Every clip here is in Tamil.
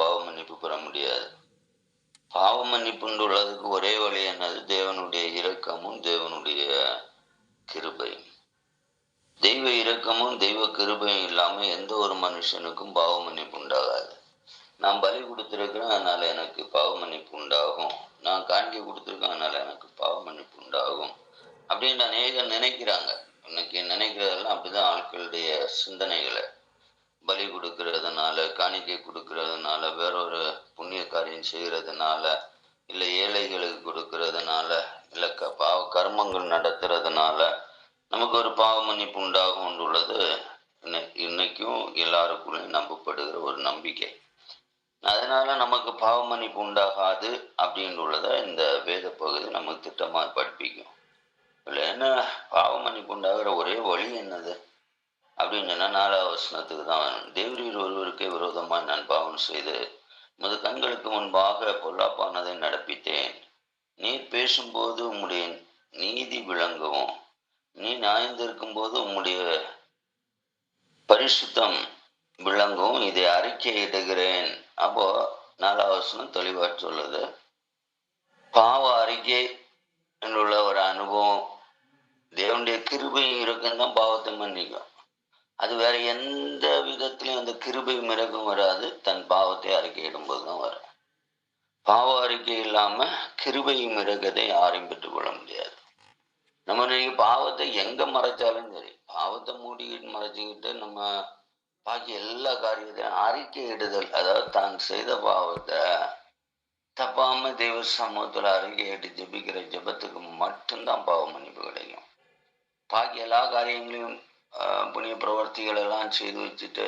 பாவ மன்னிப்பு பெற முடியாது. பாவ மன்னிப்புண்டு உள்ளதுக்கு ஒரே வழி என்னது? தேவனுடைய இரக்கமும் தேவனுடைய கிருபையும். தெய்வ இரக்கமும் தெய்வ கிருபையும் இல்லாமல் எந்த ஒரு மனுஷனுக்கும் பாவ மன்னிப்பு உண்டாகாது நான் பலி கொடுத்துருக்கிறேன் அதனால் எனக்கு பாவ மன்னிப்பு உண்டாகும் நான் காணிக்கை கொடுத்துருக்கேன் அதனால் எனக்கு பாவ மன்னிப்பு உண்டாகும் அப்படின்னு அநேகர் நினைக்கிறாங்க. இன்னைக்கு நினைக்கிறதெல்லாம் அப்படிதான் ஆட்களுடைய சிந்தனைகளை பலி கொடுக்கறதுனால காணிக்கை கொடுக்கறதுனால வேறொரு புண்ணிய காரியம் செய்கிறதுனால இல்லை ஏழைகளுக்கு கொடுக்கறதுனால இல்லை க பாவ கர்மங்கள் நடத்துறதுனால நமக்கு ஒரு பாவ மன்னிப்பு உண்டாகும் உள்ளது இன்னை- இன்னைக்கும் எல்லாருக்குள்ளேயும் நம்பப்படுகிற ஒரு நம்பிக்கை. அதனால நமக்கு பாவ மன்னிப்பு உண்டாகாது அப்படின்னு இந்த வேத பகுதி நமக்கு திட்டமாக படிப்பிக்கும் இல்லை என்ன பாவ மன்னிப்பு உண்டாகிற ஒரே வழி என்னது? அப்படின்னு சொன்னா நாலாவது வசனத்துக்கு தான் தேவரீர் ஒருவருக்கே விரோதமாய் நான் பாவம் செய்து உமது கண்களுக்கு முன்பாக பொல்லாப்பானதை நடப்பித்தேன். நீர் பேசும்போது உம்முடைய நீதி விளங்கவும் நீ நாய்ந்திருக்கும் போது உம்முடைய பரிசுத்தம் விளங்கும் இதை அறிக்கையிடுகிறேன் அப்போ நாலாவசனம் தெளிவாக சொல்லுது. பாவ அறிக்கை உள்ள ஒரு அனுபவம் தேவனுடைய கிருபையும் இருக்குன்னு தான் பாவத்தை மன்னிக்கும். அது வேற எந்த விதத்திலையும் அந்த கிருபையும் இறக்கும் வராது. தன் பாவத்தை அறிக்கையிடும்போது தான் வரும். பாவ அறிக்கை இல்லாம கிருபையும் இறக்கத்தை யாரையும் பெற்றுக்கொள்ள முடியாது. நம்ம நீங்க பாவத்தை எங்க மறைச்சாலும் சரி பாவத்தை மூடிக்கிட்டு மறைச்சிக்கிட்டு நம்ம பாக்கி எல்லா காரியத்தையும் அறிக்கையிடுதல் அதாவது தான் செய்த பாவத்தை தப்பாம தெய்வ சமூகத்துல அறிக்கையிட்டு ஜெபிக்கிற ஜெபத்துக்கு மட்டும்தான் பாவ மன்னிப்பு கிடைக்கும். பாக்கி எல்லா காரியங்களையும் புண்ணிய பிரவர்த்திகள் எல்லாம் செய்து வச்சுட்டு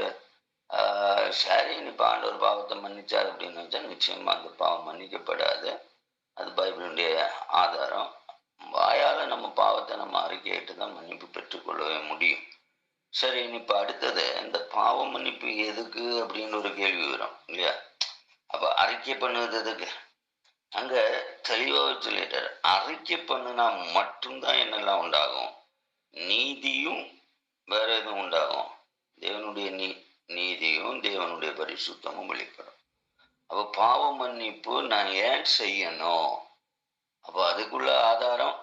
ஆஹ், சரி இப்போ ஆண்டவர் பாவத்தை மன்னிச்சார் அப்படின்னு வச்சா நிச்சயமா அந்த பாவம் மன்னிக்கப்படாது. அது பைபிளுடைய ஆதாரம். வாயால நம்ம பாவத்தை நம்ம அறிக்கையிட்டு தான் மன்னிப்பு பெற்றுக்கொள்ளவே முடியும். சரி இப்போ அடுத்தது இந்த பாவ மன்னிப்பு எதுக்கு அப்படின்னு ஒரு கேள்வி வரும் இல்லையா? அப்போ அறிக்கை பண்ணுவது எதுக்கு? அங்க தெளிவாக சொல்லிட்டார். அறிக்கை பண்ணுனா மட்டும்தான் என்னெல்லாம் உண்டாகும்? நீதியும் வேற எதுவும் உண்டாகும். தேவனுடைய நீ நீதியும் தேவனுடைய பரிசுத்தமும் வெளிப்படும். அப்ப பாவ மன்னிப்பு நான் ஏன் செய்யணும்? அப்போ அதுக்குள்ள ஆதாரம்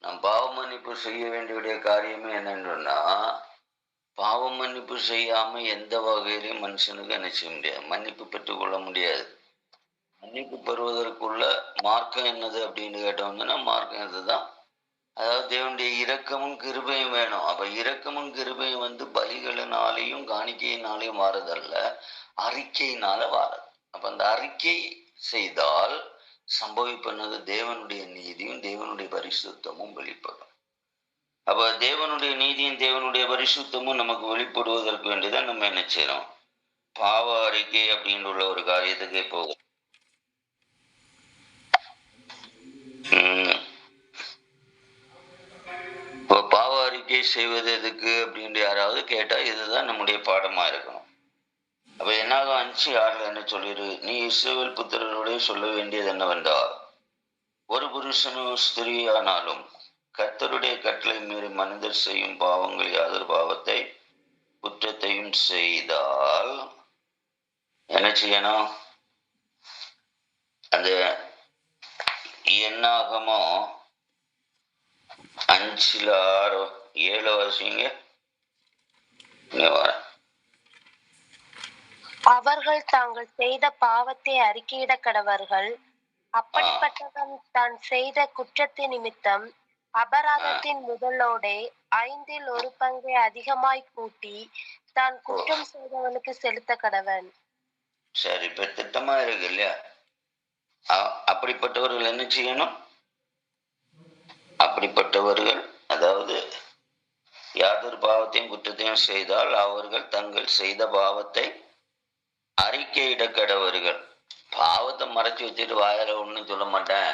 நான் பாவ மன்னிப்பு செய்ய வேண்டிய காரியமே என்னன்னா பாவ மன்னிப்பு செய்யாம எந்த வகையிலையும் மனுஷனுக்கு என்ன செய்ய முடியாது. மன்னிப்பு பெற்றுக்கொள்ள முடியாது. மன்னிப்பு பெறுவதற்குள்ள மார்க்கம் என்னது அப்படின்னு கேட்டோம்னா மார்க்கம் இதுதான். அதாவது தேவனுடைய இரக்கமும் கிருபையும் வேணும். அப்ப இரக்கமும் கிருபையும் வந்து பலிகளினாலேயும் காணிக்கையினாலேயும் மாறுதல்ல. அறிக்கையினால வாரது அப்ப அந்த அறிக்கை செய்தால் சம்பவிப்பது தேவனுடைய நீதியும் தேவனுடைய பரிசுத்தமும் வெளிப்படும். அப்ப தேவனுடைய நீதியும் தேவனுடைய பரிசுத்தமும் நமக்கு வெளிப்படுவதற்கு வேண்டிதான் நம்ம என்ன செய்யறோம்? பாவ அறிக்கை அப்படின்னு உள்ள ஒரு காரியத்துக்கே போகும் உம் இப்போ பாவ அறிக்கை செய்வது எதுக்கு அப்படின்னு யாராவது கேட்டா இதுதான் நம்முடைய பாடமா இருக்கணும். அப்ப என்னாகும் அஞ்சு ஆறுல என்ன சொல்லிரு? நீ இஸ்ரேல் புத்திரனுடைய சொல்ல வேண்டியது என்னவென்றால் ஒரு புருஷனும் ஸ்திரீயானாலும் கர்த்தருடைய கட்டளை மீறி மனிதர் செய்யும் பாவங்கள் யாதொரு பாவத்தை குற்றத்தையும் செய்தால் என்ன செய்யணும்? அந்த என்னாகமோ? அஞ்சில் ஆறு ஏழு வருஷங்க. அவர்கள் தாங்கள் செய்த பாவத்தை அறிக்கையிட கடவர்கள். அப்படிப்பட்டவன் தான் செய்த குற்றத்தின் நிமித்தம் அபராதத்தின் முதலோடே ஐந்தில் ஒரு பங்கை அதிகமாய் கூட்டி தான் குற்றம் செய்தவனுக்கு செலுத்த கடவன். சரி இப்ப திட்டமா இருக்கு இல்லையா? அப்படிப்பட்டவர்கள் என்ன செய்யணும்? அப்படிப்பட்டவர்கள் அதாவது யாதொரு பாவத்தையும் குற்றத்தையும் செய்தால் அவர்கள் தங்கள் செய்த பாவத்தை அறிக்கையிட கடவர்கள். பாவத்தை மறைச்சு வச்சுட்டு வாயில ஒண்ணும் சொல்ல மாட்டேன்.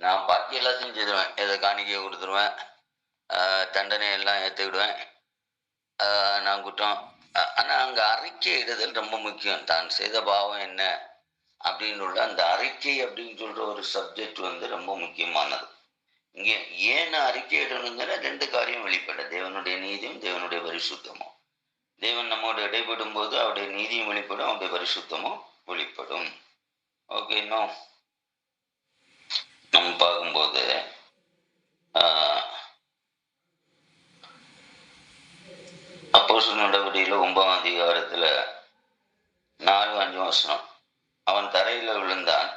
நான் பாக்கி எல்லாத்தையும் செய்துருவேன். எதை காணிக்கை கொடுத்துருவேன். தண்டனை எல்லாம் ஏத்துக்கிடுவேன். நான் குற்றம். ஆனால் ஆனா அங்க அறிக்கையிடுதல் ரொம்ப முக்கியம். தான் செய்த பாவம் என்ன? அப்படின்னு உள்ள அந்த அறிக்கை அப்படின்னு சொல்ற ஒரு சப்ஜெக்ட் வந்து ரொம்ப முக்கியமானது. இங்கே ஏன் அறிக்கையிடணுங்கிற ரெண்டு காரியம் வெளிப்பட. தேவனுடைய நீதியும் தேவனுடைய பரிசுத்தமும். தேவன் நம்மோட இடைப்படும் போது அவருடைய நீதியும் வெளிப்படும் அவருடைய பரிசுத்தமும் வெளிப்படும். ஓகே இன்னும் நம்ம பார்க்கும்போது அப்போஸ் நடவடிக்கையில் ஒன்பதாம் அதிகாரத்துல நாலு அஞ்சு வருஷம் அவன் தரையில விழுந்தான்.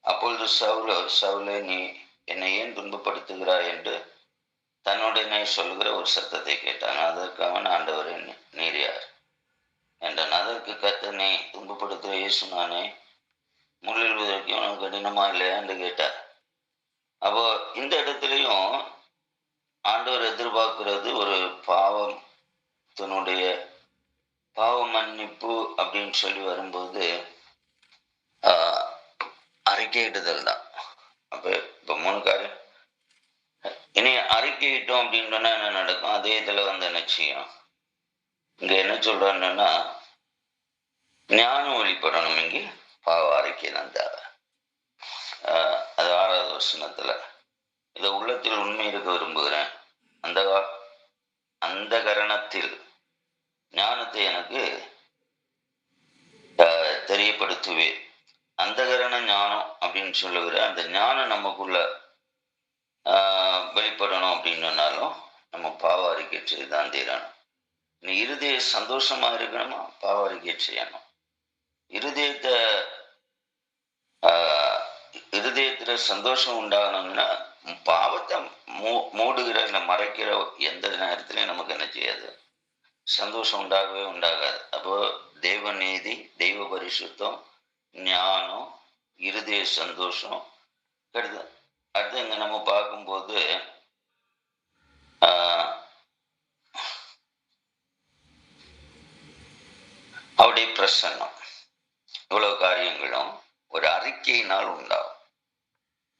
அப்பொழுது சவுல சவுலே நீ என்னை ஏன் துன்பப்படுத்துகிறாய் என்று தன்னுடனே சொல்லுகிற ஒரு சத்தத்தை கேட்டான். அதற்கு அவன் ஆண்டவரே நீர் யார்? என்றான் அதற்கு கத்தனை துன்பப்படுத்துகிற இயேசு நானே. முள்ளிடுவதற்கு உனக்கு கடினமா இல்லையா? என்று கேட்டார். அப்போ இந்த இடத்துலையும் ஆண்டவர் எதிர்பார்க்கிறது ஒரு பாவம் தன்னுடைய பாவ மன்னிப்பு அப்படின்னு சொல்லி வரும்போது அறிக்கையிடுதல் தான். அப்போ இப்போ மூணு காரியம் இனி அறிக்கையிட்டோம் அப்படின்னு சொன்னா என்ன நடக்கும்? அதே இதில் வந்து என்ன செய்யும்? இங்க என்ன சொல்றாங்கன்னா ஞானம் வெளிப்படணும் இங்கே. பாவ அறிக்கை தான் தேவை. அது ஆறாவது வருஷத்துல இதை உள்ளத்தில் உண்மை இருக்க விரும்புகிறேன். அந்த அந்த கரணத்தில் ஞானத்தை எனக்கு தெரியப்படுத்துவேன். அந்தகரண ஞானம் அப்படின்னு சொல்லுகிற அந்த ஞானம் நமக்குள்ள ஆஹ், வெளிப்படணும் அப்படின்னு சொன்னாலும் நம்ம பாவ அறிக்கை செய்து தான் தீரணும். நீ இருதய சந்தோஷமா இருக்கணுமா? பாவ அறிக்கை செய்யணும் இருதயத்தை ஆஹ், இருதயத்துல சந்தோஷம் உண்டாகணும்னா பாவத்தை மூ மூடுகிற இல்லை மறைக்கிற எந்த நேரத்திலையும் நமக்கு என்ன செய்யாது? சந்தோஷம் உண்டாகவே உண்டாகாது. அப்போ தெய்வ நீதி தெய்வ பரிசுத்தம் ஞானம் இருதய சந்தோஷம். அடுத்து அடுத்து இங்க நம்ம பார்க்கும்போது ஆஹ், அவருடைய பிரசன்னம். இவ்வளவு காரியங்களும் ஒரு அறிக்கையினால் உண்டாகும்.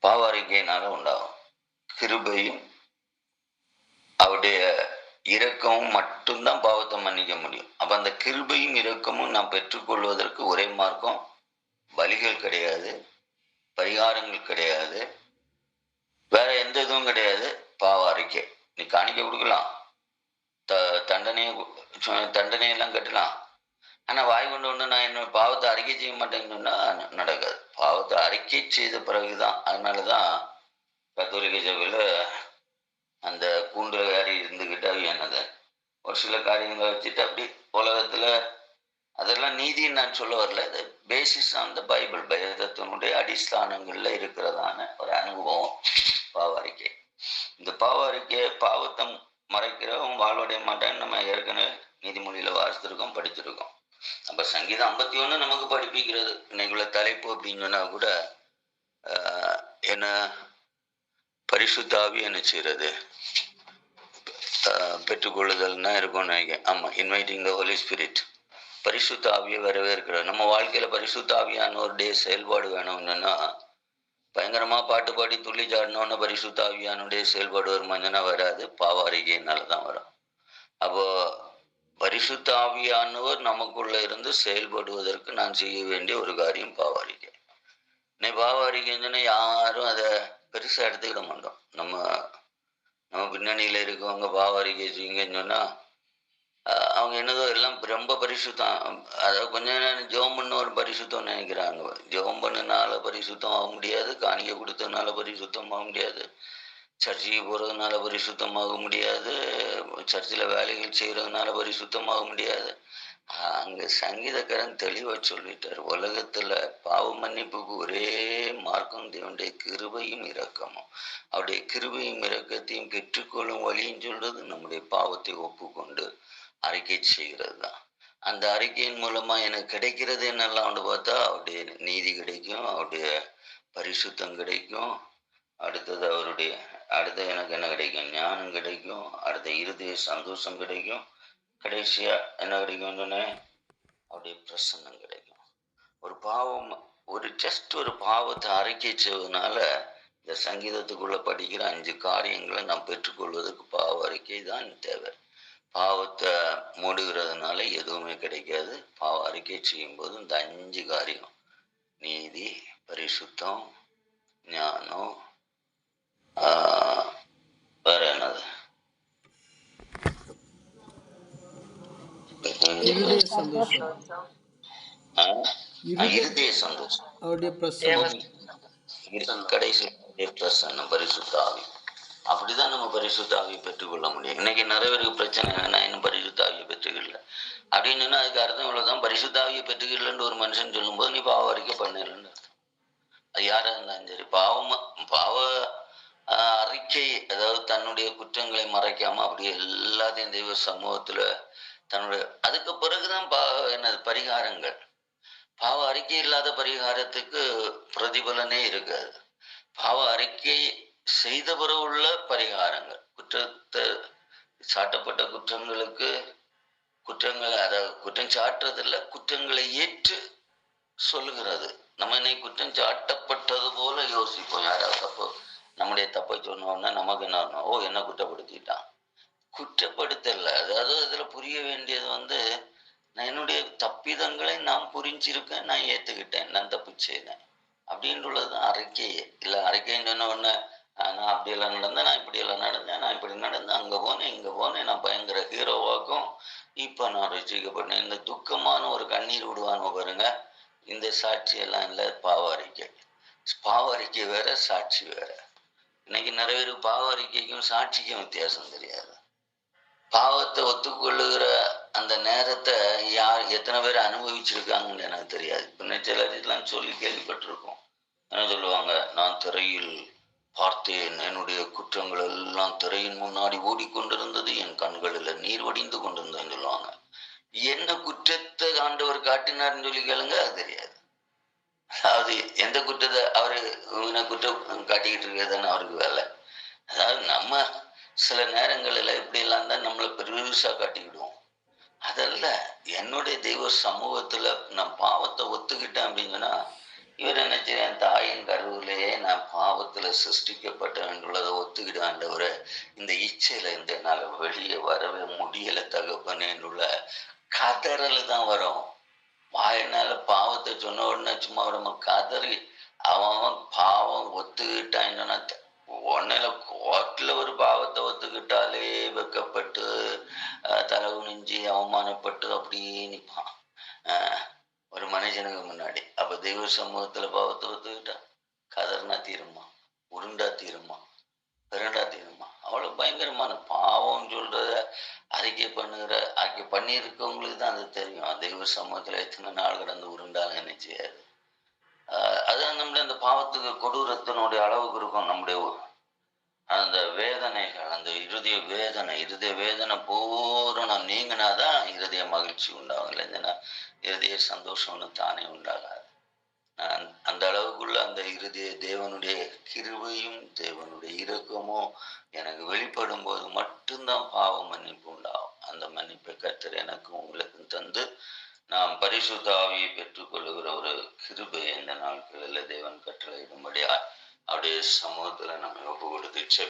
பாவ அறிக்கையினால உண்டாகும். கிருபையும் அவருடைய இரக்கமும் மட்டும்தான் பாவத்தை மன்னிக்க முடியும். அப்ப அந்த கிருபையும் இரக்கமும் நாம் பெற்றுக்கொள்வதற்கு ஒரே மார்க்கம் பலிகள் கிடையாது பரிகாரங்கள் கிடையாது வேற எந்த இதுவும் கிடையாது. பாவ அறிக்கை. நீ காணிக்க கொடுக்கலாம். த தண்டனையும் தண்டனையெல்லாம் கட்டலாம். ஆனால் வாய் கொண்டு ஒன்று நான் என்ன பாவத்தை அறிக்கை செய்ய மாட்டேங்கன்னா நடக்காது. பாவத்தை அறிக்கை செய்த பிறகுதான் அதனாலதான் கத்தோலிக்க சபையில் அந்த கூண்டுல காரி இருந்துக்கிட்டு அது என்னது ஒரு சில காரியங்களை வச்சுட்டு அப்படி உலகத்தில் அதெல்லாம் நீதின்னு நான் சொல்ல வரல. இது பேசிஸ் ஆன் த பைபிள் பைதத்தினுடைய அடிஸ்தானங்கள்ல இருக்கிறதான ஒரு அனுபவம் பாவ அறிக்கை இந்த பாவ அறிக்கை பாவத்தை மறைக்கிறவன் வாழ்வடைய மாட்டான்னு நம்ம ஏற்கனவே நீதிமொழியில வாசித்திருக்கோம் படிச்சிருக்கோம் அப்ப சங்கீதம் ஐம்பத்தி ஒண்ணு நமக்கு படிப்பிக்கிறது. இன்னைக்குள்ள தலைப்பு அப்படின்னு சொன்னா கூட என்ன? பரிசுத்தாவி என்ன செய்யறது? பெற்றுக்கொள்ளுதல்னா இருக்கும்னு நினைக்கிறேன். ஆமா இன்வைட்டிங் த ஹோலி ஸ்பிரிட் பரிசுத்த ஆவியை வரவேற்கிறது நம்ம வாழ்க்கையில பரிசுத்த ஆவியான ஒரு டே செயல்பாடு வேணும்னா பயங்கரமா பாட்டு பாடி துள்ளி சாடணும்னு பரிசுத்த ஆவியானுடைய செயல்பாடு வருமானா வராது. பாவ தான் வரும். அப்போ பரிசுத்த ஆவியானவர் நமக்குள்ள இருந்து செயல்படுவதற்கு நான் செய்ய வேண்டிய ஒரு காரியம் பாவாரிக்கை நீ பாவாரிக்கைன்னு சொன்னால் யாரும் அதை பெருசா எடுத்துக்கிட மாட்டோம். நம்ம நம்ம பின்னணியில இருக்கவங்க பாவாரிக்கை செய்யுங்கன்னு சொன்னா அவங்க என்னதோ எல்லாம் ரொம்ப பரிசுத்தம். அதாவது கொஞ்ச நேரம் ஜோம் பண்ண ஒரு பரிசுத்தம் நினைக்கிறாங்க. ஜோம் பண்ணனால பரிசுத்தம் ஆக முடியாது காணிக்க கொடுத்ததுனால பரிசுத்தம் ஆக முடியாது சர்ச்சுக்கு போகிறதுனால பரிசுத்தமாக முடியாது சர்ச்சில் வேலைகள் செய்கிறதுனால பரிசுத்தமாக முடியாது. அங்கே அங்க சங்கீதக்காரன் தெளிவா சொல்லிட்டார் உலகத்துல பாவ மன்னிப்புக்கு ஒரே மார்க்கம் தேவனுடைய கிருபையும் இரக்கமும். அவருடைய கிருபையும் இரக்கத்தையும் பெற்றுக்கொள்ளும் வழியும் சொல்றது நம்முடைய பாவத்தை ஒப்புக்கொண்டு அறிக்கை செய்கிறது தான். அந்த அறிக்கையின் மூலமா எனக்கு கிடைக்கிறது என்னெல்லாம் வந்து பார்த்தா அவருடைய நீதி கிடைக்கும் அவருடைய பரிசுத்தம் கிடைக்கும். அடுத்தது அவருடைய அடுத்து எனக்கு என்ன கிடைக்கும்? ஞானம் கிடைக்கும். அடுத்த இருதய சந்தோஷம் கிடைக்கும். கடைசியா என்ன கிடைக்கும் சொன்னேன்? அவருடைய பிரசன்னம் கிடைக்கும். ஒரு பாவம் ஒரு ஜஸ்ட் ஒரு பாவத்தை அறிக்கை செய்வதனால இந்த சங்கீதத்துக்குள்ள படிக்கிற அஞ்சு காரியங்களை நாம் பெற்றுக்கொள்வதற்கு பாவ அறிக்கை தான் தேவை. பாவத்தை மூடுகிறதுனால எதுவுமே கிடைக்காது. பாவ அறிக்கை செய்யும் போது இந்த அஞ்சு காரியம். நீதி பரிசுத்தம் ஞானம் வேற என்னது? இருதய சந்தோஷம். கடைசி பிரசன்னம் பரிசுத்த ஆவி. அப்படிதான் நம்ம பரிசுத்தாவியை பெற்றுக்கொள்ள முடியும். இன்னைக்கு நிறைய பேருக்கு பிரச்சனை நான் இன்னும் பரிசுத்தாவியை பெற்றுக்கல. அப்படின்னு சொன்னா அதுக்கு அர்த்தம் இவ்வளவுதான். பரிசுத்தாவியை பெற்றுக்கலன்னு ஒரு மனுஷன் சொல்லும்போது நீ பாவ அறிக்கை பண்ணலன்னு அர்த்தம். அது யாரா இருந்தாலும் சரி பாவம் பாவ ஆஹ், அறிக்கை அதாவது தன்னுடைய குற்றங்களை மறைக்காம அப்படியே எல்லாத்தையும் தெய்வ சமூகத்துல தன்னுடைய அதுக்கு பிறகுதான் பா என்னது பரிகாரங்கள். பாவ அறிக்கை இல்லாத பரிகாரத்துக்கு பிரதிபலனே இருக்காது. பாவ அறிக்கை செய்த பிறகு உள்ள பரிகாரங்கள். குற்றத்தை சாட்டப்பட்ட குற்றங்களுக்கு குற்றங்களை அதாவது குற்றம் சாட்டுறதில்ல குற்றங்களை ஏற்று சொல்லுகிறது. நம்ம இன்னைக்கு குற்றம் சாட்டப்பட்டது போல யோசிப்போம். யாராவது தப்பு நம்முடைய தப்பை சொன்னோம்னா நமக்கு என்ன ஓ என்ன குற்றப்படுத்திட்டான்? குற்றப்படுத்தல. அதாவது இதில் புரிய வேண்டியது வந்து நான் என்னுடைய தப்பிதங்களை நான் புரிஞ்சிருக்கேன் நான் ஏத்துக்கிட்டேன் நான் தப்பு செய்தேன். அப்படின்றதுதான் அறிக்கையே. இல்ல அறிக்கைன்னு சொன்ன உடனே நான் அப்படி எல்லாம் நடந்தேன் நான் இப்படியெல்லாம் நடந்தேன் நான் இப்படி நடந்தேன் அங்கே போனேன் இங்கே போனேன் நான் பயங்கர ஹீரோவாக்கும் இப்போ நான் ரசிக்கப்பட்டேன். இந்த துக்கமான ஒரு கண்ணீர் விடுவான்னு பாருங்க. இந்த சாட்சி எல்லாம் இல்ல பாவ அறிக்கை வேற சாட்சி வேற. இன்னைக்கு நிறைய பேருக்கு பாவ அறிக்கைக்கும் சாட்சிக்கும் வித்தியாசம் தெரியாது. பாவத்தை ஒத்துக்கொள்ளுகிற அந்த நேரத்தை யார் எத்தனை பேர் அனுபவிச்சிருக்காங்கன்னு எனக்கு தெரியாது. இப்போ சிலர்லாம் சொல்லி கேள்விப்பட்டிருக்கோம். என்ன சொல்லுவாங்க? நான் திரையில் பார்த்தேன். என்னுடைய குற்றங்கள் எல்லாம் திரையின் முன்னாடி ஓடிக்கொண்டிருந்தது. என் கண்களில் நீர் வடிந்து கொண்டிருந்தேன்னு சொல்லுவாங்க என்ன குற்றத்தை ஆண்டவர் காட்டினார்னு சொல்லி கேளுங்க. அது தெரியாது. அதாவது எந்த குற்றத்தை அவரு இவனை குற்றம் காட்டிக்கிட்டு இருக்கிறதுன்னு அவருக்கு வேலை. அதாவது நம்ம சில நேரங்களில் இப்படி எல்லாம் தான் நம்மளை பெருசா காட்டிக்கிடுவோம். அதல்ல என்னுடைய தெய்வ சமூகத்துல நான் பாவத்தை ஒத்துக்கிட்டேன் அப்படின்னு சொன்னா இவர் என்ன செய்ய தாயின் கருவிலேயே நான் பாவத்துல சிருஷ்டிக்கப்பட்டவன்றதை ஒத்துக்கிட்டு ஆண்டவரை. இந்த இச்சையில இருந்து என்னால வெளியே வரவே முடியல தகப்பனேன்னுள்ள கதறல் தான் வரும். வாயினால பாவத்தை சொன்ன உடனே சும்மா நம்ம கதறி அவன் அவன் பாவம் ஒத்துக்கிட்டான் உடனே கோட்டில் ஒரு பாவத்தை ஒத்துக்கிட்டாலே வெக்கப்பட்டு தலை குனிஞ்சி அவமானப்பட்டு அப்படியே நிற்பான் ஒரு மனுஷனுக்கு முன்னாடி. அப்ப தெய்வ சமூகத்துல பாவத்தை ஒத்துக்கிட்டான் கதர்னா தீருமா? உருண்டா தீருமா? பிறண்டா தீருமா? அவ்வளவு பயங்கரமான பாவம் சொல்றத அறிக்கை பண்ணுகிற அறிக்கை பண்ணியிருக்கவங்களுக்கு தான் அது தெரியும். தெய்வ சமூகத்துல எத்தனை நாள் கடந்து உருண்டாலும் என்ன செய்யாது. அதான் நம்முடைய அந்த பாவத்துக்கு கொடூரத்தினுடைய அளவுக்கு இருக்கும். நம்முடைய அந்த வேதனைகள் அந்த இருதய வேதனை இருதய வேதனை பூரணம் நீங்கினாதான் இருதய மகிழ்ச்சி உண்டாகும் இல்லைன்னா இருதய சந்தோஷம்னு தானே உண்டாகாது. அந்த அளவுக்குள்ள அந்த இருதய தேவனுடைய கிருபையும் தேவனுடைய இரக்கமும் எனக்கு வெளிப்படும் போது மட்டும்தான் பாவ மன்னிப்பு உண்டாகும். அந்த மன்னிப்பை கத்தர் எனக்கும் உங்களுக்கும் தந்து நாம் பரிசுத்தாவியை பெற்றுக்கொள்ளுகிற ஒரு கிருபை இந்த நாட்களில் தேவன் கட்டளையிடும்படியா அவருடைய சமூகத்துல நம்ம ஒப்பு கொடுத்து